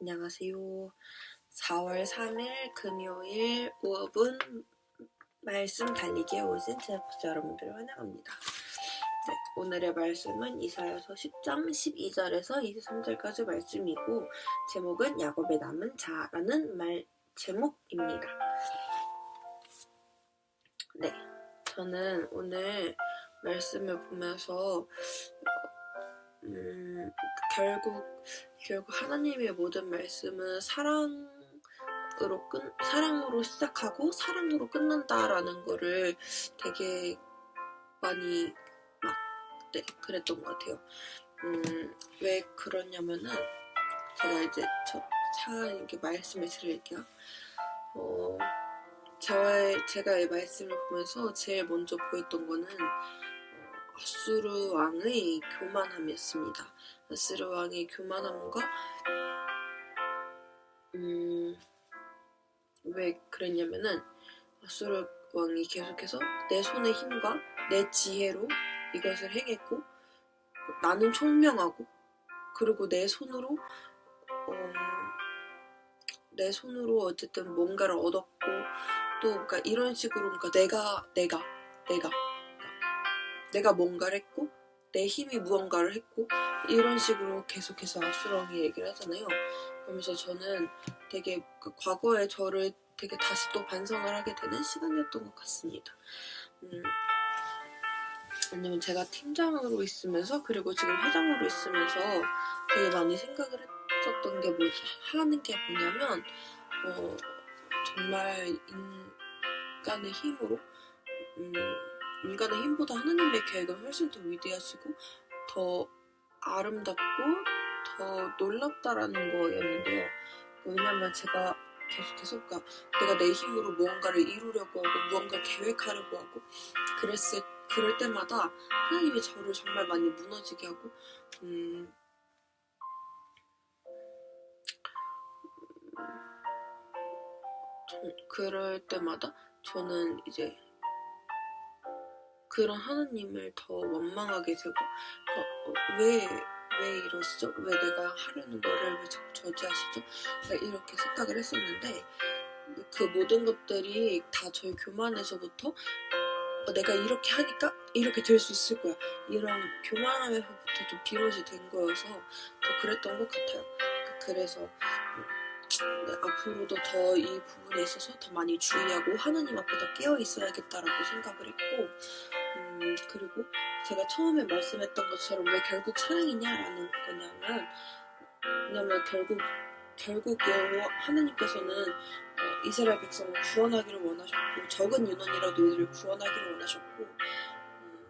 안녕하세요. 4월 3일 금요일 5분 말씀 달리기에 오신 제작자 여러분들을 환영합니다. 네, 오늘의 말씀은 이사야서 10장 12절에서 23절까지 말씀이고 제목은 야곱의 남은 자라는 말 제목입니다. 네, 저는 오늘 말씀을 보면서 음, 결국 결국 하나님의 모든 말씀은 사랑으로 끝 사랑으로 시작하고 사랑으로 끝난다라는 거를 되게 많이 막 네, 그랬던 것 같아요. 음, 왜 그러냐면은 제가 이제 저 차 이렇게 말씀을 드릴게요. 어, 저의 제가 이 말씀을 보면서 제일 먼저 보였던 거는 어, 아수르 왕의 교만함이었습니다. 아스르 왕의 교만함과 음, 왜 그랬냐면은 아수르 왕이 계속해서 내 손의 힘과 내 지혜로 이것을 행했고 나는 총명하고 그리고 내 손으로 어, 내 손으로 어쨌든 뭔가를 얻었고 또 그러니까 이런 식으로 그러니까 내가 내가 내가 내가 뭔가를 했고 내 힘이 무언가를 했고 이런 식으로 계속해서 아수랑이 얘기를 하잖아요. 그러면서 저는 되게 그 과거의 저를 되게 다시 또 반성을 하게 되는 시간이었던 것 같습니다. 음, 왜냐면 제가 팀장으로 있으면서 그리고 지금 회장으로 있으면서 되게 많이 생각을 했었던 게 뭐, 하는 게 뭐냐면 어, 정말 인간의 힘으로 음, 인간의 힘보다 하나님의 계획은 훨씬 더 위대하시고 더 아름답고 더 놀랍다라는 거였는데요. 왜냐면 제가 계속해서 그러니까 내가 내 힘으로 무언가를 이루려고 하고 무언가 계획하려고 하고 그랬을 그럴 때마다 하나님이 저를 정말 많이 무너지게 하고 음, 저, 그럴 때마다 저는 이제 그런 하나님을 더 원망하게 되고 어, 어, 왜, 왜 이러시죠? 왜 내가 하려는 거를 왜 자꾸 저지하시죠? 이렇게 생각을 했었는데 그 모든 것들이 다 저희 교만에서부터 어, 내가 이렇게 하니까 이렇게 될 수 있을 거야 이런 교만함에서부터 좀 비롯이 된 거여서 더 그랬던 것 같아요 그래서 네, 앞으로도 더 이 부분에 있어서 더 많이 주의하고 하나님 앞에 더 깨어 있어야겠다라고 생각을 했고 음, 그리고 제가 처음에 말씀했던 것처럼 왜 결국 사랑이냐라는 거냐면 왜냐면 결국 결국 여호와 하나님께서는 어, 이스라엘 백성을 구원하기를 원하셨고 적은 유언이라도 이들을 구원하기를 원하셨고 음,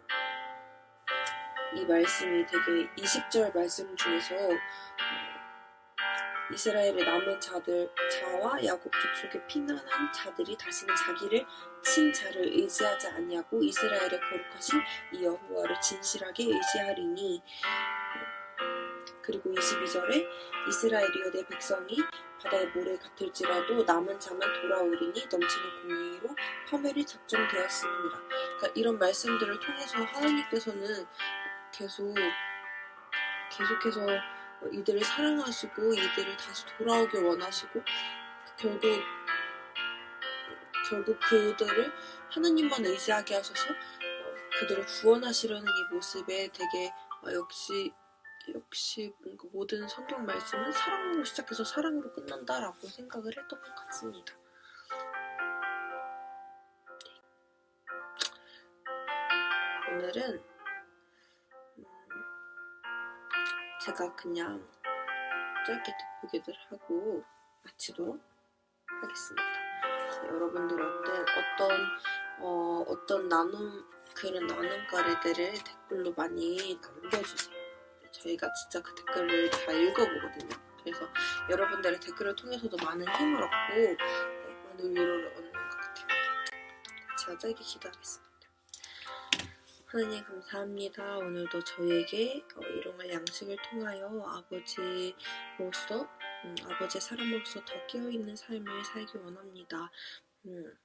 이 말씀이 되게 20절 말씀 중에서 어, 이스라엘의 남은 자들 자와 야곱 족속에 피난한 자들이 다시는 자기를 친 자를 의지하지 아니하고 이스라엘의 거룩하신 이 여호와를 진실하게 의지하리니 그리고 22절에 이스라엘이여 내 백성이 바다의 모래 같을지라도 남은 자만 돌아오리니 넘치는 공의로 파멸이 작정되었습니다. 그러니까 이런 말씀들을 통해서 하나님께서는 계속 계속해서 이들을 사랑하시고 이들을 다시 돌아오길 원하시고 결국 결국 그들을 하나님만 의지하게 하셔서 그들을 구원하시려는 이 모습에 되게 어, 역시 역시 뭔가 모든 성경 말씀은 사랑으로 시작해서 사랑으로 끝난다라고 생각을 했던 것 같습니다. 오늘은 제가 그냥 짧게 뒷보기들 하고 마치도록 하겠습니다. 여러분들 어떤 어떤 어, 어떤 나눔 그런 나눔거리들을 댓글로 많이 남겨주세요. 저희가 진짜 그 댓글을 다 읽어보거든요. 그래서 여러분들의 댓글을 통해서도 많은 힘을 얻고 네, 많은 위로를 얻는 것 같아요. 제가 짧게 기도하겠습니다. 하나님 감사합니다. 오늘도 저희에게 어, 일용할 양식을 통하여 아버지로서 음, 아버지의 사람으로서 더 깨어있는 삶을 살기 원합니다. 음,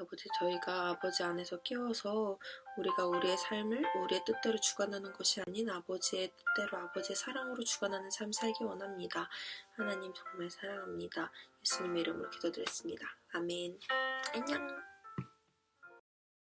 아버지 저희가 아버지 안에서 깨워서 우리가 우리의 삶을 우리의 뜻대로 주관하는 것이 아닌 아버지의 뜻대로 아버지의 사랑으로 주관하는 삶 살기 원합니다. 하나님 정말 사랑합니다. 예수님의 이름으로 기도드렸습니다. 아멘. 안녕.